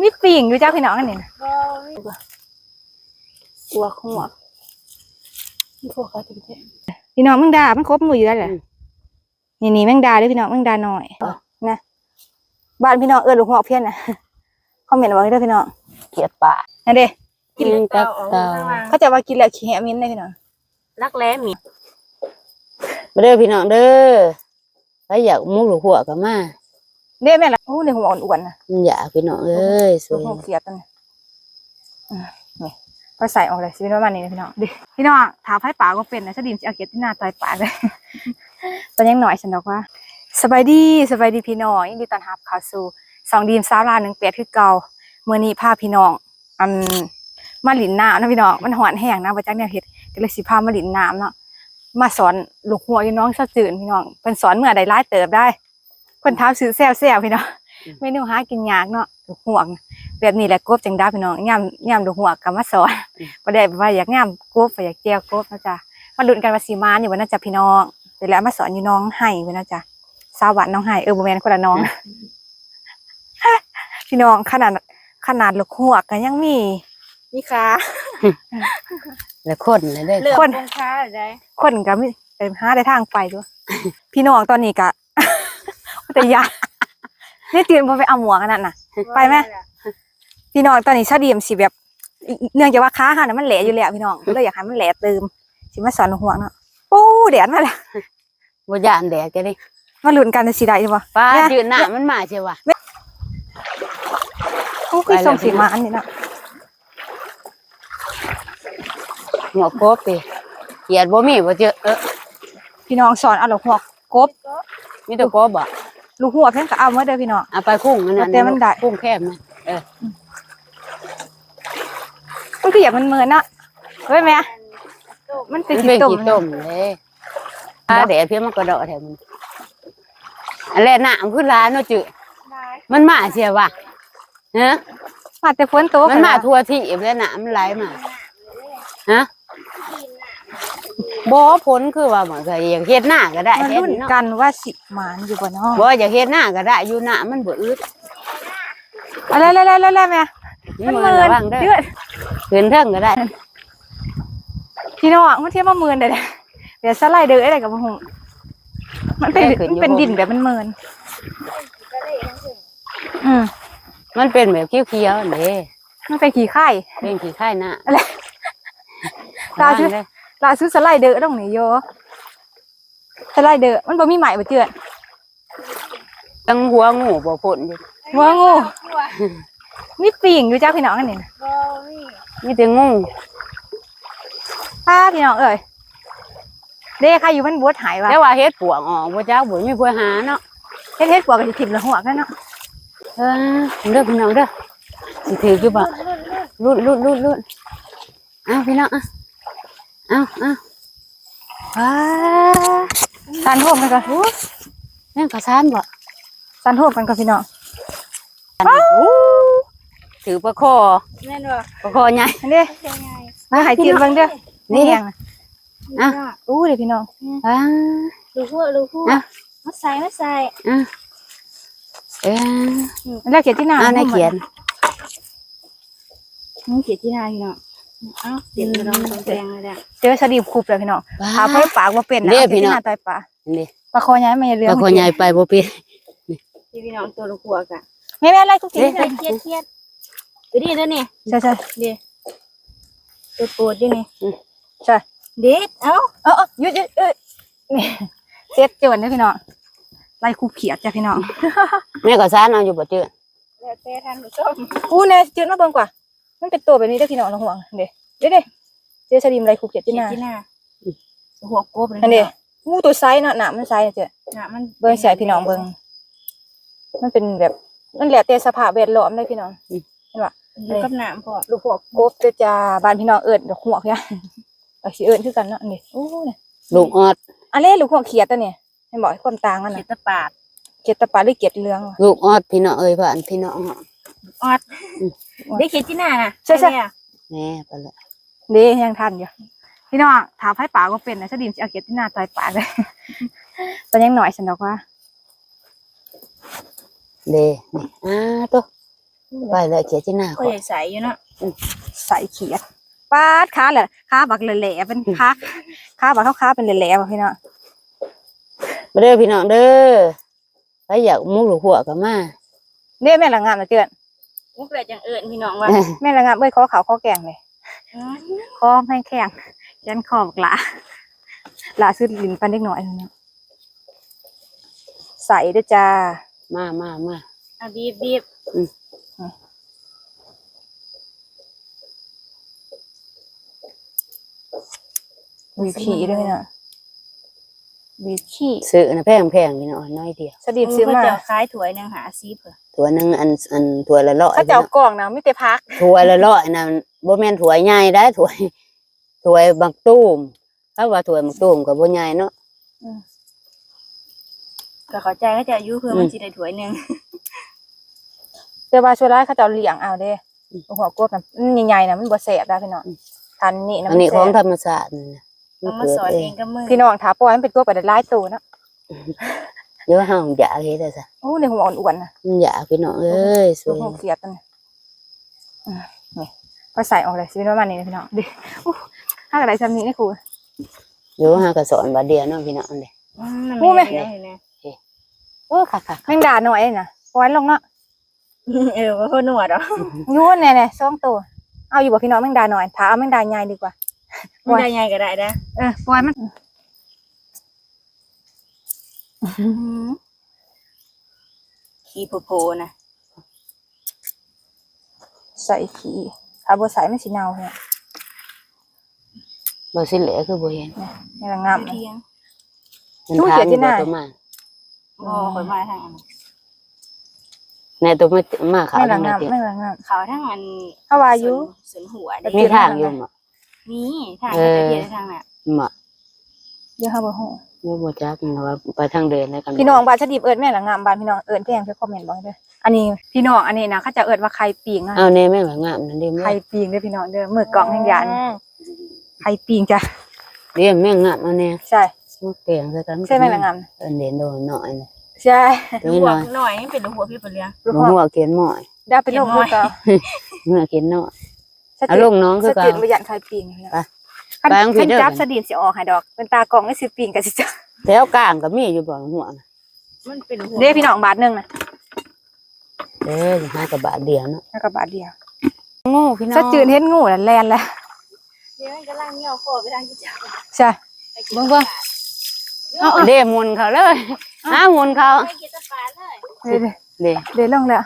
มีปิ่งอยู่จ้าพี่น้องอันนี้นะบ่มีตัวขวบนี่พวกเขาจะไปเที่ยวพี่น้องแมงดามันครบหมู่อยู่แล้วแหละนี่นี่แมงดาเด้วยพี่น้องแมงดาหน่อยนะบ้านพี่น้องเอิญลูกหัวกเพี้ยนนะคอมเมนต์บอกให้ด้วยพี่น้องเขียดป่านั่นเด้กินกับเตาเขาจะว่ากินแล้วขี้แหมิ้นได้พี่น้องรักแร้มีมาเด้อพี่น้องเด้อถ้าอยากมุกหรือหัวก็มา เด้แม่ละโอ้ในหัวอ้วนๆนะมันอยากพี่น้องเอ้ยสลูวกยหัวกเสียตันอ่านี่ก็ใส่ออกเลยสิเป็นประมาณนี้นะพี่น้องดิพี่น้องถามให้ป่าก็เป็นนะถ้าดิมจะเอาเกียรติหน้าตายป่าเลยตอนยังหน่อยฉันบอกว่าสบายดีสบายดีพี่น้องยินดีต้อนรับเข้าสู่สองดีมสาวลาหนึ่งเปียคือเก่าเมื่อนี้พาพี่น้องอันมาหลินน้ำนะพี่น้องมันหวานแห้งนะมาจากเนี่ยเห็ดก็เลยสิพามาหลินน้ำเนาะมาสอนลูกหัวอยู่น้องสะจืนพี่น้องเป็นสอนเมื่อใดร้ายเติบได้ เพิ่นท้ามซื้อแซวแซวพี่น้องเมนูหากินยากเนาะลูกหัวน่ะแบบนี้แหละกบจังได้พี่น้องย่ำย่ำลูกหัวกับมาสอนประเดี๋ยวว่าอยากย่ำกบว่าอยากแจวกบนะจ๊ะมาลุ้นกันว่าสีมาอยู่วันน่าจะพี่น้องเดี๋ยวแล้วมาสอนอยู่น้องไห้วันน่าจะสาวหวานน้องไห้เออโบแมนคนละน้อง พี่น้องขนาดขนาดลูกหัวกันยังมีมีขาแล้วคนเลยเด้อเลือกคนคงค้าได้คนก็มีเต็มห้าได้ทางไปด้วยพี่น้องตอนนี้ก็ แต่ยานี่ตื่นพอไปเอาหมวกกันนั่นน่ะ ไปไหมพี่น้องตอนนี้ชาดีมสิแบบเนื่องจากว่าค้าหันน่ะมันแหลอยู่แล้วพี่น้องก็เลยอยากให้มันแหลเติมสิมาสอนหัวเนาะโอ้แดดมาแล้วบ่ยานแดดกันดิมาลุ้นกันจะสิได้หรือเปล่าป้าแม่ยืนหน้ามันมาใช่ปะโอ้คือส่งสีมาอันนี้เนาะหัวโคบดิเขียดบ่มีบ่เจอเออพี่น้องสอนเอาลูกหัวกบมีแต่โคบบ่ ลูกหัวเพิ่นก็เอามาเด้อพี่น้อง เอาไปคุ้งมันนั่นแต่มันได้ คุ้งแคบนะเออมันคืออยากมันเมินเนาะเฮ้ยแม่มันเป็นมันขี้เป็นตุ่มขี้ต้มเลยถ้าแดดเพียงมันก็ดอกแถมมันอันแรกน้ำขึ้นร้านเนาะจือมันมาเสียว่ะฮะ มาแต่ฝนตกมันมาทั่วที่แล้วน้ำมันไหลมาฮะ บ่ผลคือว่าเหมือนกับอยากเฮ็ดหน้าก็ได้มันแท้รุ่นนี่เนาะกันว่าสิหมานอยู่บ่เนาะบ่อยากเฮ็ดหน้าก็ได้อยู่หน้ามันบ่อึดอะไรๆๆๆแม่มันมืเมิอนระวังเด้อเดือดขึ้นเทิงก็ได้พี่น้องมันเทียบมาเมินได้เลยเดี๋ยวสไลเดอร์อะไรกับผมมันเป็นมันเป็นดินแบบมันเมินอืมมันเป็นแบบเขียวๆเด้มันเป็นขี้ไข่เป็นขี้ไข่หน้าตาชื่อระวังเด้อ ลาซื้อสไลเดอร์ตรงนี้โยสไลเดอร์มันบ่มีใหม่บ่เจือนตั้งหัวงูบ่พ้นอยู่ว่างูมีปิ่งอยู่จ้าพี่น้องอันนี้นะบ่มีมีแต่งูป้าพี่น้องเอ้ยเด้ใครอยู่มันบวชหายว่ะแต่ว่าเฮ็ดปวกออกบ่จ้าบ่มีผู้หาเนาะเฮ็ดเฮ็ดปวกก็สิถิ่มละหัวกันเนาะเออเด้อพี่น้องเด้อสิถืออยู่บ่ลุ้นลุ้นลุ้นลุ้นอ้าวพี่น้องอะ อ้าวอ้าวว้าสันโฮมกันก่อนอู้แม่งกระซานบ่สันโฮมกันก่อนพี่น้องอู้ถือประคอแม่นบ่ประคอใหญ่อันนี้เป็นไงมาใหายเจียนเบิ่งเด้อนี่นี่ยังอะอู้เด้อพี่น้องอ่าลูกหัวลูกหัวอะมาใส่มาใส่อะเออแล้วเขียนที่หน้าอ่าในเขียนนี่เขียนที่หน้าพี่น้อง เอ้าเดี๋ยวเราลองแปลงเลยเด้อเจอสดีบคุบเลยพี่น้องว้าหาเพิ่ปากว่าเป็นนะเด้อเอาพี่ที่น้องหน้าตายปลานี่ปลาคอย้ายมาเรื่อปงระคอใหญ่ไปบ่เป็นที่พี่น้องตัวลูกหัวกะไม่แม่อะไรทุกทีเครียดเครียดเครียดไปดิเด้อนี่ใช่ใช่ตัวโปรดด้วยนี่ใช่เด็ดเอ้าเออเออหยุดหยุดเอ้ยนี่เซ็ตจวนเด้อพี่น้องไล่คูเขียดจ้ะพี่น้องแม่กระซานเอาอยู่บ่เจือแล้วแต่ท่านผู้ชมอู้เนี่ยจืดมาเบิ่งกว่า มันเป็นตัวแบบนี้เด้อพี่น้องระห่วงเด้เด้เด้เจอสดีมไล่คูเขียดเขีที่ยหนน้าที่หน้าหัวกบเลยอันนี้อู้ตัวไซส์เนาะหนามันไซส์เจ้ะน่ะมันเบิ่งใส่พี่น้องเบิ่งมันเป็นแบบมันแล้วแต่สภาพแวดล้อมเลยพี่น้องอยู่กับน้ำพอลูกหัวกบเด้อจ้าบ้านพี่น้องเอิ้นดอกหัวกเนี่ยเอาสิเอิ้นคือกันเนาะอันนี่อู้เนี่ยลูกออดอันนี้ลูกหัวเขียดตัวเนี่ยเห็นบอกความต่างกันเขียนะนตะปาดเขียดตะปาหรือเขียดเหลืองวะลูกออดพี่น้องเอ้ยผ่านพี่น้องอ อดได้เขียนที่หน้าน่ะใช่ใช่ เนี่ยแม่ไปละเด้ยังทันอยู่พี่น้องถามให้ป่าก็เป็นนะถ้าดิมจะเอาเขียดที่หน้าตายป่าเลย ตอนยังหน่อยฉันบอกว่าเด้นี่อ่าตัวไปเลยเขียนที่หน้าก็ก่อนใส่อยู่เนาะใส่เขียดปาดขาแหละขาบักแหล่ๆเป็นขาขาบักเขาขาเป็นแหล่ๆว่ะพี่น้องมาเด้อพี่น้องเด้อถ้าอยากมุกหรือหัวก็มาเด้แม่ละงามนะเจือน มุกเลยจังเอิญพี่น้องว่าแม่ละงามเอ้ยขอขาวขอแกงเลยอืมคอแม่งแข็งยันคอบักหลาหลาซื้อลิ้นปันเล็กน้อยเท่านั้นใส่เด้วยจ้า มามามาอะบีบบีบวีขี่ด้วยนะ วีขี่ซื้อนะแพงแพงพี่น้องน้อยเดียวสดิบซื้อมาเจะคล้ายถวยหนึงหาซีเผื่อถั่วหนึงอันอันถั่วละร้อยเขาจะเอากล่องนะไม่ไปพักถั่วละร้อยนะบ่แม่นถั่วใหญ่ได้ถั่วถั่วบักตูมถ้าว่าถั่วบักตูมก็บ่ใหญ่เนาะก็เข้าใจก็จะอายุเพื่อมันสิได้ถวยหนึงเดี๋ยวว่าช่วยร้ายเขาจะเอาเหลี่ยงเอาเด้หัวกบนะมันใหญ่ๆนะมันบ่แสบได้พี่น้องทันนี่นะอันนี้มัของแสบธรรมชาตินี่นะมั เอานมาเกิดสอนเอเองงกับมือพี่น้องถาปล่อยมันเป็นกบไปได้หลายตัวเนาะเดี๋ยวห้องอยากเฮ็ดได้ซะโอ้ในหัวอ่อนๆนะมันอยากพี่น้องเอ้ยสตัววยหัวเขียดตันนะอะนี่พอใส่ออกเลยสิเป็นประมาณนี้นะพี่น้องดิอู้ถ้าอะไรทำนี้นี่ครูเดี๋ยวหาก็สอนบาดเดียวเนาะพี่น้องเด้อืมมันมู้ไหมเดี๋ยวเห็นไหมโอ้ค่ะค่ะแมงดาหน่อยนะปล่อยลงเนาะเออว่าคนหนวดเหรอยุ่นแน่ๆสองตัว เอาอยู่บ่พี่น้องแมงดาหน่อยถ้าเอาแมงดาใหญ่ดีกว่า มันได้ไงก็ได้นะเออปล่อยมันขี้โผๆนะ ใส่ขี้ถ้าบ่ใส่มันสิเน่าเนี่ยบ่สิเหลือคือบ่เห็นนี่ละงามเที่ยงมันตู้ทาเขียนนที่ไหนตัวมาโอ้ข่อยมาทางอันนั้นในตัวมามาขาวไม่ละทั้งงามนั้นไม่ละงาม เขาทั้งอันถ้าว่าอยู่สวนหัวแต่เด็มีทางอยู่ห มะมีทางเออไปเทียนทางน่ะหมะเดี๋ยวเฮาบ่ฮู้อยู่บ่จักนะว่าไปทางเดินแล้วกันพี่น้องบ้านชะดิบเอิ้นแม่ละงามบ้านพี่น้องเอิ้นเพียงเพื่อคอมเมนต์บอกให้เด้ออันนี้พี่น้องอันนี้นะเขาจะเอิ้นว่าไข่ปิงนะเอาแน่แม่งละงามนั่นเด้แม่ไข่ปิงเด้อพี่น้องเด้อมือกล่องแห่งยานไข่ปิงจ้ะเด้แม่งงามเอาแน่ใช่มาแกงใส่กันใช่ไหมละงามเอิ้นเด่นโดนหน่อยนะใช่ตัวหัวน้อยหน่อยเป็นหัวพี่เป็นเรืองลูกบ่พ่อหัวเขียนหม้อยได้ไปลงลูกก็เมื่อเขียนน้อยสะ เอาจืลดงน้องคือสะกัจืนดบ่ยันไข่ปิงนะไปคันไปของพี่คันเด้อจับสะดินสิออกให้ดอก เป็นตากล่องให้สิปิงก็สิจ้ะแถวกลางก็มีอยู่บ่หัวน่ะมันเป็นหัวเด้พี่น้องบาทหนึงน่ะเด้อหากระบาดเดียวเนาะแล้วก็บาทเดียวงูพี่น้องสะจืดเฮ็ดงูแล้วแลนแล้วเดี๋ยวมันกำลังเหี่ยวคอไปทางที่จับใช่เบิ่งเบิ่งเอาเด้หมุนเขาเลยหาหมุนเขาไปกินตะปาเลยเด้เด้เด้ลงแล้ว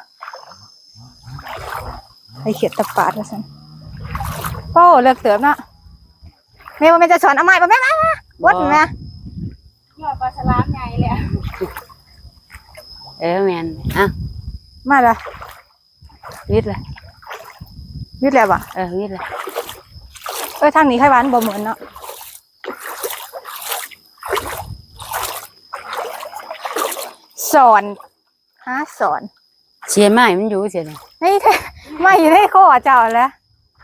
ไปเขียดตะปาดว่าซั่น โอ้เลิกเติมเนาะแม่ว่าแม่จะสอนเอาใหม่บ่แม่มามาวัดแม่หยอดปลาสลามใหญ่เลยอะเออแม่นอะมาละวิดเลยยืดแล้วบ่เออวิดเลยเอ้ยทางนี้ไข่หวานบ่เหมือนเนาะสอนฮะสอนเชียร์ไม้มันอยู่เสียเลยนี่แท้ไม่ได้ข้อเจ้าแล้ว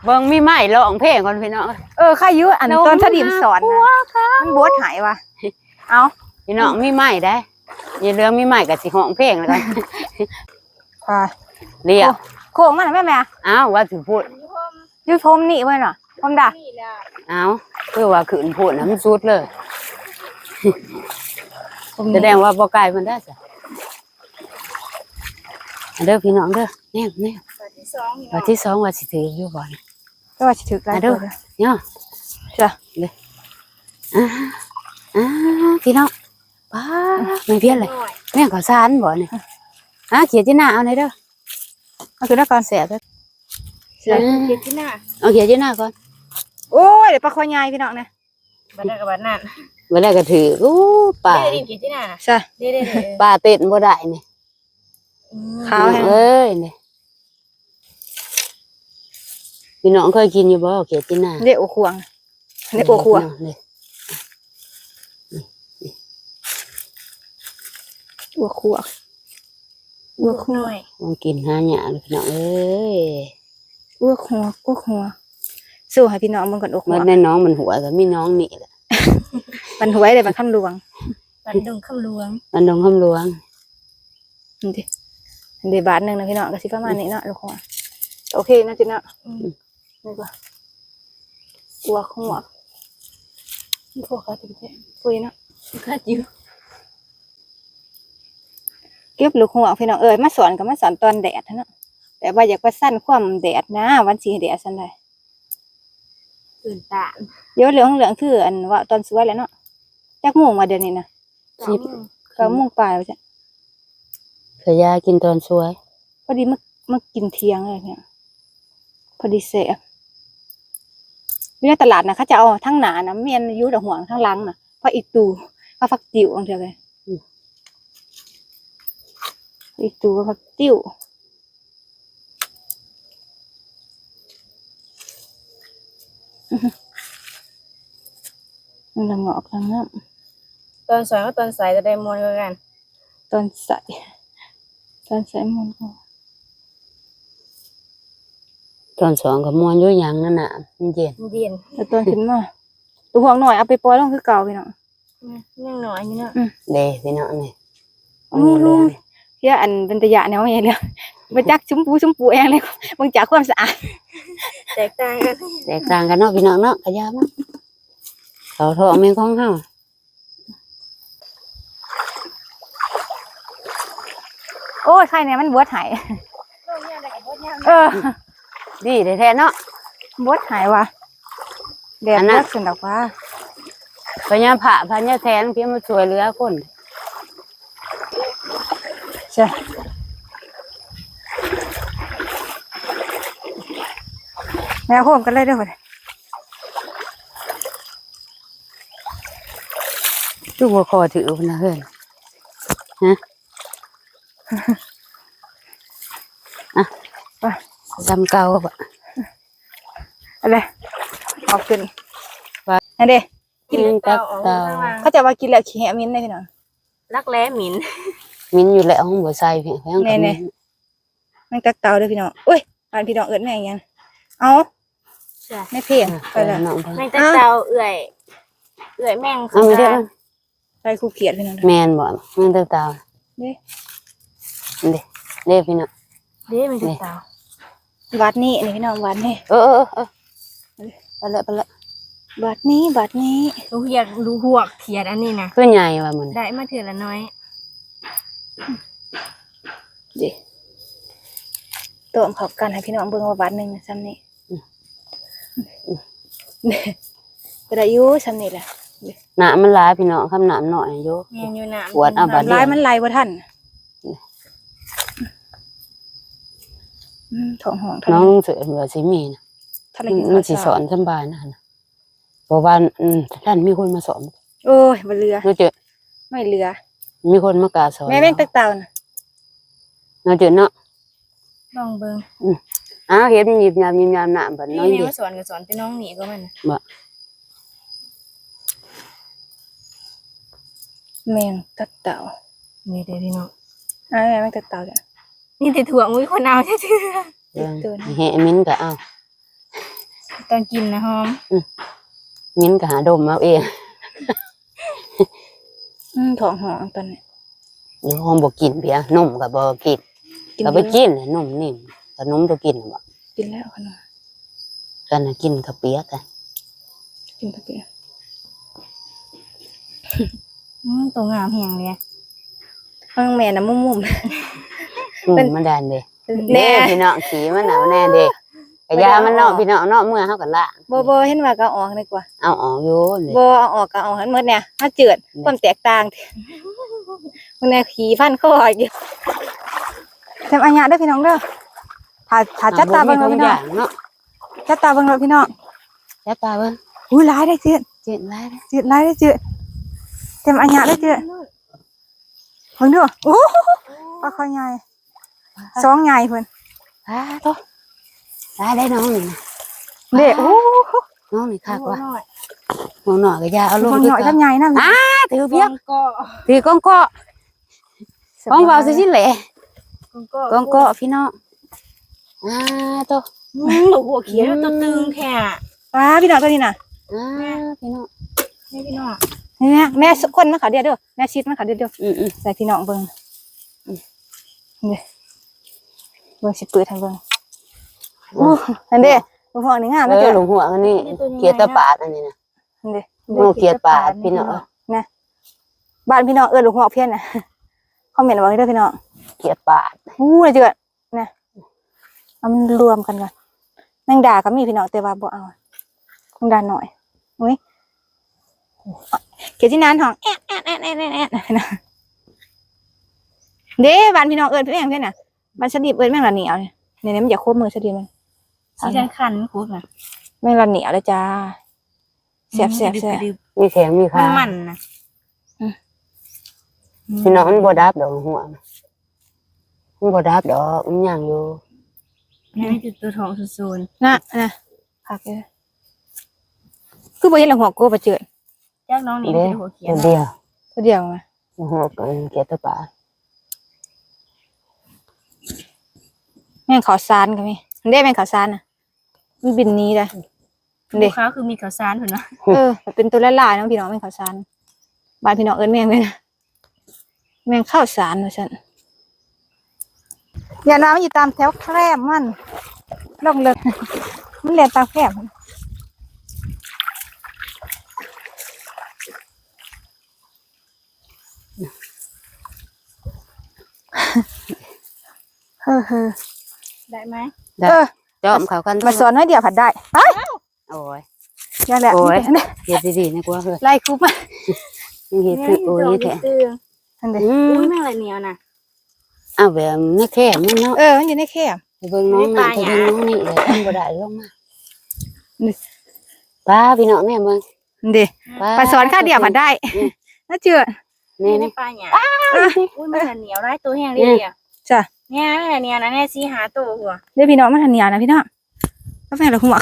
เบิ่งมีไม้ร้องเพลงก่อนพี่น้อง เออข้ายุอันตอนถ้าดิมสอนนะมันบวชหายว่ะเอาพี่น้องมีไม้ได้อย่าเรื่องมีไม้กับสิห้องเพลงแล้วกันค่ะเรียกโค้งมันนะแม่แม่อ้าวว่าสิพูดพี่พ่อมยืดพรมนี่ไว้น่ะพรมด่านี่แหละอ้าวคือว่าขืนพูดนะมันสุดเลยพรมแสดงว่าบ่ไกลมันได้จ้ะเด้อพี่น้องเด้อแน่แน่ตัวที่สองพี่น้ว่าองที่สองว่าสิถืออยู่บ่อน ก็ว่าสิถึกแล้วอะเด้อเนาะจ้ะอ่าอ่าพี่น้องป้าไม่เพี้ยนเลยหน่อยแม่งขอซานบ่เนี่ยอะเขียนที่หน้าเอาหน่อยเด้อเอาคือนักการเสียด้วยอ่าเก็บที่หน้าเอาเขียนที่หน้าก่อนโอ้ยเดี๋ยวปลาคอยายพี่น้องนะบัดนั้นกับบัดนั้นเวลาก็ถืออู้ป่าเด้ดิเก็บที่หน้าใช่เด้เด้เด้ป่าเต้นบ่ได้นี่ขาวแฮะเอ้ยนี่ พี่น้องเคยกินอยู่บ่เขียนที่หน้าเด็กโอควงเด็กโอควงนี่อัวควงอัวควงหน่อยลองกินหาหยาเลยพี่น้องเอ้ยอัวควงอัวควงสู้ให้พี่น้องมันก่อนอัวควมันงในน้องมันหัวก็มีน้องนี่แหละมันหวยเลยมันคำหลวงบัดดงคำหลวงมันดงคำหลวงนี่ดิเดี๋ยวบาทหนึ่งนะพี่น้องก็สิประมาณนี้เนาะลูกหัวโอเคนะจิเนาะ นี่ก็หัวหัวนี่พวกเขาจะไปเจ๊ปุยเนาะก็อยู่เก็บลูกหัวพี่น้องเอ้ยมาสอนก็มาสอนตอนแดดเนาะแต่ว่าอยากไปสั้นความแดดนะ วันสีแดดสั้นได้ตื่นตาเดี๋ยวเหลืองเหลืองคืออันว่าตอนสวยแล้วเนาะจักโมงมาเดือนนี้นะสิบเก้าโมงปลายแล้วจ้ะขยากินตอนสวย พอดีมามากินเที่ยงเลยเนี่ย พอดีเสะ อยู่ในตลาดนะเขาจะเอาทั้งหนานะเมียนอยูดอกห่วงทั้งหลังนะพออีกตูพอฟักติ๋วอังเดียวเลยอีกตูก็ฟักติ๋วมันละงอกละงามตอนสวยก็ตอนใสจะได้มวนกว่ากัน ตอนใส่ตอนใส่มันก็ ตอนสองก็มวนอยู่หยังนั่นน่ะมันเย็นเย็นแล้วตอนขึ้นมาตัวห่วงหน่อยเอาไปปล่อยลงคือเก่าพี่น้องยังหน่อยอยู่เนาะเด้พี่น้องนี่อู้ลุงเฮียอันเป็นตะยะแนวอย่างเงี้ยมาจักชุ่มปูชุ่มปูเองเลยมึงจากความสะอาดแตกต่างกันแตกต่างกันเนาะพี่น้องเนาะขยามาเขาทองแม่นของเฮาโอ้ยใครเนี่ยมันบวชหายเออ ดีแท้ๆเนาะบวชหายว่ะแดดอันบนั้นวชสนดอกว่าพญาพระพญาแทนเพี่มาช่วยเหลือคนใช่แม่โคมกันเลยเด้อคนลูกบ่คอถือพุ่นนะเพิ่นฮะอะ ไป จำเก่าบ่อะไรออกขึ้นไปอันเด้กินตักเตาเขาจะว่ากินแล้วขี้แหมิ้นได้พี่น้องรักแร้หมินมินอยู่แล้วห้องบ่ใส่เพียงเพียงกับแน่มินแม่งตักเตาเด้อพี่น้องอุ้ยอ่านพี่น้องเอิ้นแม่งยังเอาใช่ไม่เพียงอะไปแล้วน้องเพิ่นแม่งตะเตาเอื่อย เอื่อยแม่งเอาไม่ได้สุอไปคูเขียดพี่น้องเด้อแม่นบ่แม่นตักเตาเด้เด้เด้พี่น้องเด้แม่งตะเตา วัดนี้นี่พี่น้องวัดนี่เออเออเออไปละไปละวัดนี้วัดนี้ลูกอยากดูหวกเขียดอันนี้นะคือใหญ่ว่ามันได้มาเถื่อละน้อยดิตัวมขอบกันให้พี่น้องเบิ่งว่าวัดหนึงนะซ้ำนี่ก็ได้อยู่ซ้ำนี่แหละหนามันหลายพี่น้องคำหนามหน่อยอยู่แม่นอยู่น้ำปวดเอาบัดลายมันไหลบ่ทันอืม ท้องห้องทะเลน้องเสือเหลือสิมีนะทะเลมันสิสอนสำบายนะนะเพราะว่าอืมท่านมีคนมาสอน โอ้ยบ่เรือเราเจอไม่เรือ มีคนมากราสอนแม่แม่งตึกเต่าน่ะเราเจอเนาะลองเบิ่งอ้าวเห็นหยิบยามหยิบยามหนาบัดน้อยนี่เดีแม่ยวมาสอนก็สอนแต่น้องหนีก็มันน่ะแมงตึกเต่านี่เด้อพี่น้องอ้าวแม่แม่งตึกเต่าจ้ะ นี่แต่ถั่วมุ้ยคนเอาใช่ชื่อเรื่องเตือนแหะมิ้นก็เอาตอนกินนะหอมมิ้นก็หาดมเอาเองอืมท้องห้องตอนนี้อยู่ห้องบ่กินเพียนมก็บ่กินกินก็ไปกินน่ะนมนิ่มขนมตัวกินน่ะบ่กินแล้วขนมกันน่ะกินกับเปียกกันกินตะเกียบอืมตัวงามแหงเลยข้างแม่น่ะมุม อืมเป็นมันดานเด้ๆแน่แน่พี่น้องขี่มันหนาวแน่เด้กะยามันเนาะพี่น้องเนาะเมื่อเฮาก็ละบ่บ่เห็นว่าก็เอาออกดีกว่าเอาออกอยู่นี่บ่เอาออกก็เอาออกให้หมดเนี่ยถ้าเจือดอืมความแตกต่างมันแน่ขี่ฟันคออีกแถมอัญญาเด้อพี่น้องเด้อถ้าถ้าจัดตาเบิ่งเนาเนาะพี่น้องเนาะจัดตาเบิ่งเนาะพี่น้องจัดตาเบิ่งอุ้ยหลายได้เจือดเจ็ดหลายเด้อจืดไรได้จืดเต็มอันยะได้จืดเพิ่งดูโอ้โหปลาคอยใหญ่ สองใหญ่เพิ่นอ่าโตได้ได้น้องนี่นะเด็กโอ้โหน้องนี่คักว่ะน้อยน้องหน่อยก็ยาเอาลงคนดีหน่อยกว่าทำใหญ่นะอ่าถือเพียกก็ถือกองเกาะกองเบาสิสิแหละก็กองเกาะพี่น้องอ่าโตอืมหนูหัวเขียดแล้วตัวตึงแค่ปลาพี่น้องตัวนี้น่ะอ่าพี่น้องนี่พี่น้องนี่แม่แม่คนมาขาเดียวเด้อแม่ชิดมาขาเดียวเด้ออืมอืมใส่พี่น้องเบิ่งนี่ เบิ่งสิเปิดให้เบิ่งอู้อันเด้ลูกหัวนี่งามเอนะอเจ้าหลงหัวอันนี้เกียรติปาดอันนี้นะ อันเด้โอ้เกลียดปาดพี่น้อง นะบ้านพี่น้องเอิ้นลูกหัวเพี้ยนน่ะคอมเมนต์เอาไว้เด้อพี่น้อง เกียรติปาดอู้เลยเจือนะเอามันรวมกันก่อนแมงดาก็มีพี่น้องแต่ว่าบ่เอาแมงดาหน่อยอุ้ยเกียรตินานห้องแอะแอะแอะแอะแอะแอะนะเด้บ้านพี่น้องเอิญพี่แมงเพื่อนน่ะ บ้านสลีบเอิญแมงละเหนียวเนี่ยเนี่ยเนี่ยมันอยากโคบมือสลีบมันสีคันคันๆคุกน่ะแมงละเหนียวเลยจ้าแซ่บแซ่บแซ่บมีแข็งมีมัขานมันนะพี่น้องมันบ่ดับดอกหัวมันบ่ดับดอกมันยังอยู่นี่คือตัวทองสุดโซนนะนะผักเลยคือบ่เห็นหลังหัวโกบะเจิดจากน้องนี่เด้เป็นหัวเขียเดียวนเดียวตัวเดียวมาหัวกันเกียรติปา แม่งขาวซานก็มีเด้แม่งขาวซานน่ะ มันบินหนี้เลยเด้ลูกค้าคือมีข้าวสารเพิ่นเนาะเออแบบเป็นตัวละลายๆเน้องพี่น้องแม่งข้าวสารบ้านพี่น้องเอิ้นแม่งเลยนะแม่งข้าวสารว่าฉันอย่าน้ำมันอยู่ตามแถวแครมมันลองเลิก มันเรียนตามแครมมันเฮ้อเฮ้อ ได้ไหมได้ เออจอมเขากันมาสอนให้เดียวผัดได้เอ้ยโอ้ยอย่าแหละโอ้ยนี่เฮ็ดดีๆนะกูว่าเฮ้ยไล่คุบมานี่เฮ็ดคือโอ้ยแท้ตื้ออันเดียอือุ้มยแม่งอะไรเหนียวน่ะเอาแบบนี่แค่มันเนาะเออมันอยู่ในแครมไปเบิ่งน้องไม่นั่นไปไปอะเบิ่งน้องนี่เลยทำบ่ได้ลงมานี่ป้าพี่น้องแม่เบิ่งอันเดียป้าไปสอนข้าเดียวผัดได้น่าเจือนี่ไม่นี่ได้ปลาหยาอุ้ยแม่งอะไรเหนียวไรตัวแห้งเลยอะจ้ะ เนี่ยแม่งอะไรเหนียวนะแน่ซีหาตัวหัวเดี๋ยวพี่น้องมันทันยานะพี่น้องก็แฟนเราหัว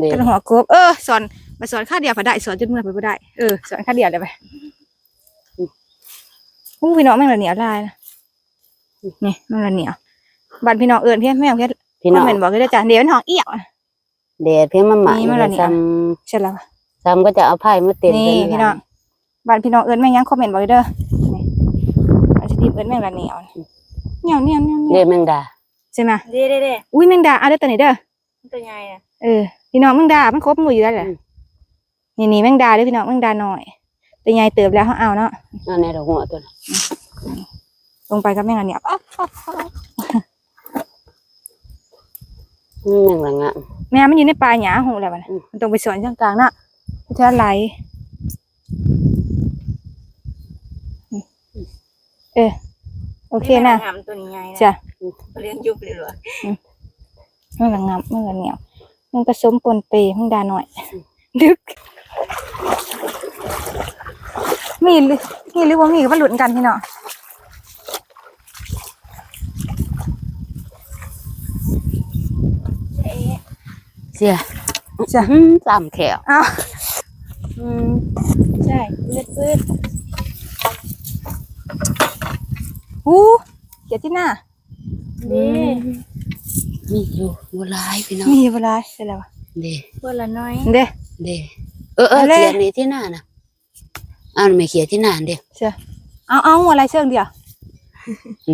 นี่กันหัวกบเออสอนมาสอนข้าเดียวผัดได้สอนจนเมื่อยไปบ่ได้เออสอนข้าเดียวเลยไปอู้พี่น้องแม่งละเหนียวลายนะนี่แม่งละเหนียวบันพี่น้องเอิญพี่แม่งพี่พี่น้องเหมือนบอกเลยจ้ะเดี๋ยวมันห้องเอี้ยวอะแดดเพียงมันหมานี่มันละนี่ซ้ใช่แล้วำซ้ำก็จะเอาไผ่มาเต็มนี่พี่น้องบันพี่น้องเอิญแม่งยังคอมเมนต์บอกเลยเด้อนี่อันที่เอิญแม่งละเหนียว เหนียวเหนียวเหนียวเหนีเรียยวแมงดาใช่ไหมเด้เด้เด้อุ้ยแมงดาเอาเด้อตัวนี้เด้อตัวใหญ่อะเออพี่น้องแมงดามันครบหมู่อยู่แล้วแหละนี่นี่แมงดาเด้วยพี่น้องแมงดาหน่อยแต่ใหญ่เติบแล้วเขาเอาเนาะนั่นในดอกหัวตัวนั้นลงไปกับแมงอันเนี้ยอ๊อบอ๊อบอ๊อบนี่แมงละงะแม่มันอยู่ในปลายหยาหูแล้วมันอืมมันต้องไปสอนช่างกลางเนาะไม่ใช่ไหลเออ โอเคนะงามตัวนี้ใหญ่จ้ะเลี้ยงยุบเลยเหรอแมงละงามแมงละเหนียวแมงผสมปนเปแมงดาหน่อย ดึก มีหรือมีหรือว่ามีก็มาหลุนกันพี่เนาะเสียจ้ะอืมสามแขวอ้าวอืมใช่เลือดปื้ด อู้เกียรติหน้าเด้นี่อยู่บัวลายพี่น้องมีเวลาใช่แล้ววะเด้เพื่อนละน้อยเด้เด้เออเออเอาเลยเขียนนี่ที่หน้าน่ะอ้าวไม่เขียนที่หน้าเด้เชื่อเอาเอาอะไรเชิงเดียว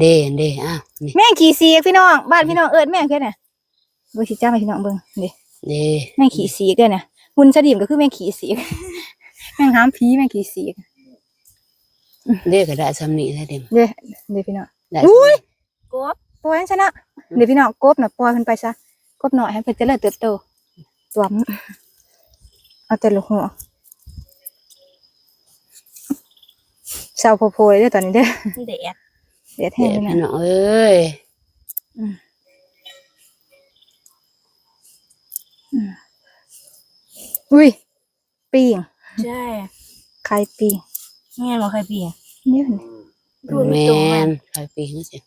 เด้เด้อ้าวนี่แม่งขี่สีกพี่น้องบ้านพี่น้องเอิญแม่งแค่ไหนเบิ่งสิจ้าให้พี่น้องเบิ่งเด้เด้แม่งขี่สีกเด้อเนี่ยหุ่นสดิมก็คือแม่งขี่สีกแม่งหามผีแม่งขี่สี กเด้ก็ได้ซ้ำนี่ได้เด้มเด้เด้พี่น้องได้อุ้ยกบปล่อยมันชนะเดี๋ยวพี่น้องกบน่ะปล่อยมันไปซะกบหน่อยให้เพิ่นเจริญเติบโตตัวมเอาแต่ลูกหัวเศร้าโพยๆเด้อตอนนี้เด้อเด็ดเด็ดเด้แห้งเลยพี่นะน้องเอ้ยอุ้ยปีงใช่ไข่ปีง แม่บอกใครพี่อะเนี่ยพูดแมไม่ตรงมันนใครปีนี่สิ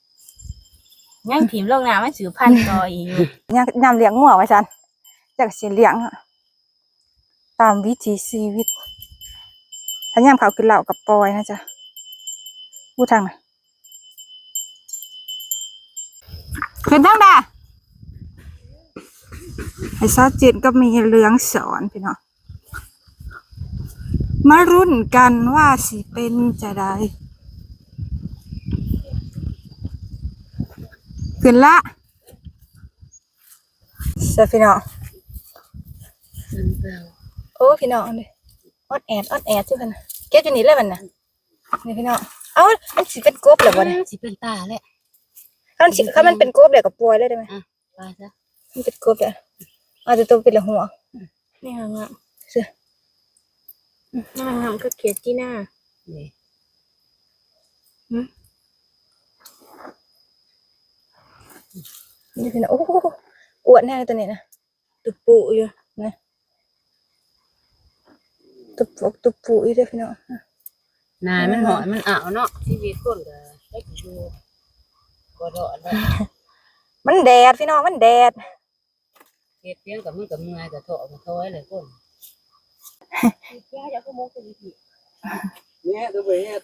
ยังถิ่มลงน้ำมันสือพันธุ์ต่ออีกอยู่ยำยำเลี้ยงงัวไว้ฉันจากเสียเลี้ยงอะตามวิถีชีวิตถ้ายำเขาวกินเหล้ากับปอยนะจ๊ะพูดทางไหนขึ้นทางใดไอ้ซาเจ็ดก็มีเหลืองสอนพี่น้อง มารุ่นกันว่าสิเป็นจะได้ขึ้นละช่พี่น้องโอ้พี่น้องเลยออดแอดออดแอดใช่ไหมนะเก็บอยู่นี่เลยมันนะนี่พี่น้องเอ้ามันสิเป็นกบเหรอวะเนี่ยสิเป็นตาแหละถ้ามันสิถ้ามันเป็นกบเดี๋ยวก็ปล่อยเลยได้ไหมไปซะมันเป็นกบเลยอาจจะตัวเป็นละหัวนี่หางอะเสือ หน้างามก็เขียดที่หน้านี่นี่พี่น้องโอ้โหอวดแน่เลยตัวนี้นะตุปุอยู่ตุบปกตุบปูอีเด้อพี่น้องนายมันหอยมันอ่าวเนาะชีวิตคนก็ได้อยู่ก็รอดแล้วมันแดดพี่น้องมันแดดเฮ็ดเพียงกับมึงกับมึงไงกับโถมาถอยเลยคน เนี่ยตัวไปเฮ็ด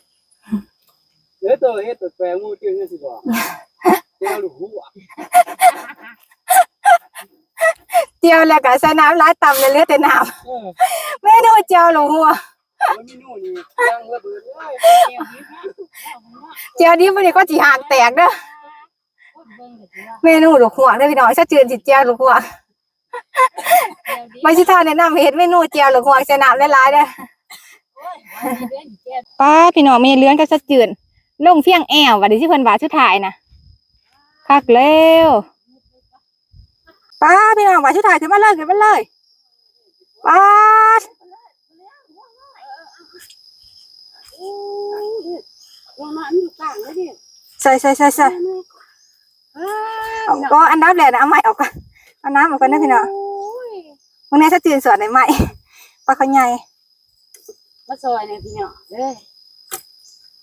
เดี๋ยวตัวเฮ็ดตัวแปลงมูจึงกันสิบ่เจ้าลูกหัวเจียวแล้วก็ใส่น้ำร้าต่ำเลยเลือแต่น้ำเมนูเจียวหลงหัวมันมีนู่นนี่ยังระเจียวนี้มันก็จีหางแตกเด้อเมนูหลงหัวเด้อพี่น้องถ้าเจือนจิเจียวหลงหัว ไม่ใช่ท่าแนะนำเฮ็ดเมนูเจียวหลงหัวใส่น้ำหลายๆเด้อป้าพี่น้องมีเลื้อนก็จะจืดลงเพียงแอวว่าดิที่เพิ่นว่าสุดท้ายนะคักแล้วป้าพี่น้องว่าสุดท้ายขึ้นมาเลยขึ้นมาเลยป้าดว่ามาอยู่ต่างเลยดิใส่ใส่ใส่ใส่เอาก็อันดับแรกนะเอาไม้ออกก่อนเอาน้ำออกก่อนนะพี่น้อง วันนี้ถ้าตื่นสวนในไม้ปลาเขาใหญ่มาซอยเนี่ยพี่เนาะเด้อ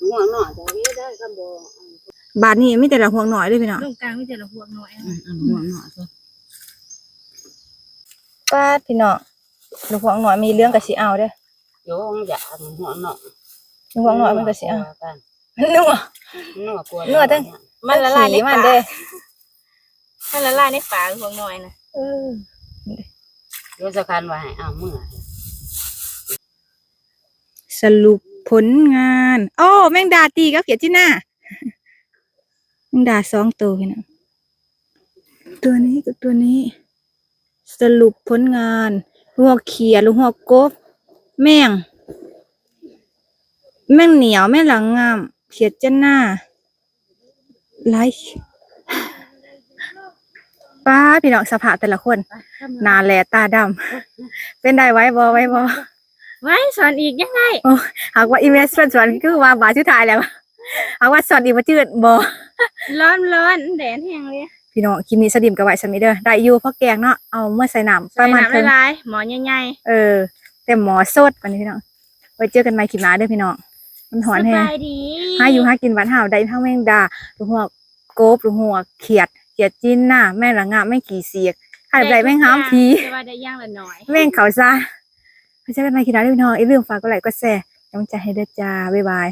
หัวหน่อจะเฮ็ดได้ก็บ่บาทนี้มีแต่ละห่วงหน่อยเลยพี่น้องตรงกลางไม่เจอละพวกน้อยอืมอืมหัวหน่อซะป้าดพี่น้องลูกห่วงหน่อยมีเรื่องกับสีเอาเด้อโยงอยากหัวหน่อลูกห่วงหน่อยมันกับสีเอากันนัวนัวกลัวนัวเด้อมันละลายในขี่มันปากเด้อมันละลายในปากพวกน้อยนะเออ โยสคันว่าให้เอาเมื่อสรุปผลงาน โอ้แมงดาตีก็เขียนที่หน้าแมงดาสองตัวพี่น้องตัวนี้กับตัวนี้ สรุปผลงานหัวเขียดหรือหัวกบ แม่งแม่งเหนียวแม่งหลังงามเขียดเจ้าหน้าไลค์ ป้าพี่น้องสภาพแต่ละคนหนาแหลตาดำเป็นได้ไว้บอไว้บอไว้สอนอีกยังไงหากว่าอีเมลส่วนส่วนคือว่าบาชื่อทายแล้วหากว่าสอนอีกมาจืดบอร้อนร้อนแดดแห้งเลยพี่น้องคลิปนี้สดิมกับไหวสมิเดอร์ได้อยู่เพราะแกงเนาะเอาเมื่อใส่น้ำปใส่ระมาณน้ำครึ่ละงลายหมอใหญ่เออแต่หมอสดวันนี้พี่น้องไว้เจอกันใหม่คลิปหน้าเด้อพี่น้องมันหๆอนสแฮงบายดีห้าอยู่ห้ากินหวานห่าวได้ทั้งแมงดาหรือหัวโกบหรือหัวเขียด เขียดจิ้นหน้าแม่งละงามแม่งขี่เสียกขายไรแม่งห้ามทีแต่ว่าได้ย่างละหน่อยแม่งเขาซะไว้เจอกันใหม่คลิปหน้าเด้อพี่น้องอย่าลืมฝากกดไลค์กดแชร์กำลังใจให้เด้อจ้าบ๊ายบาย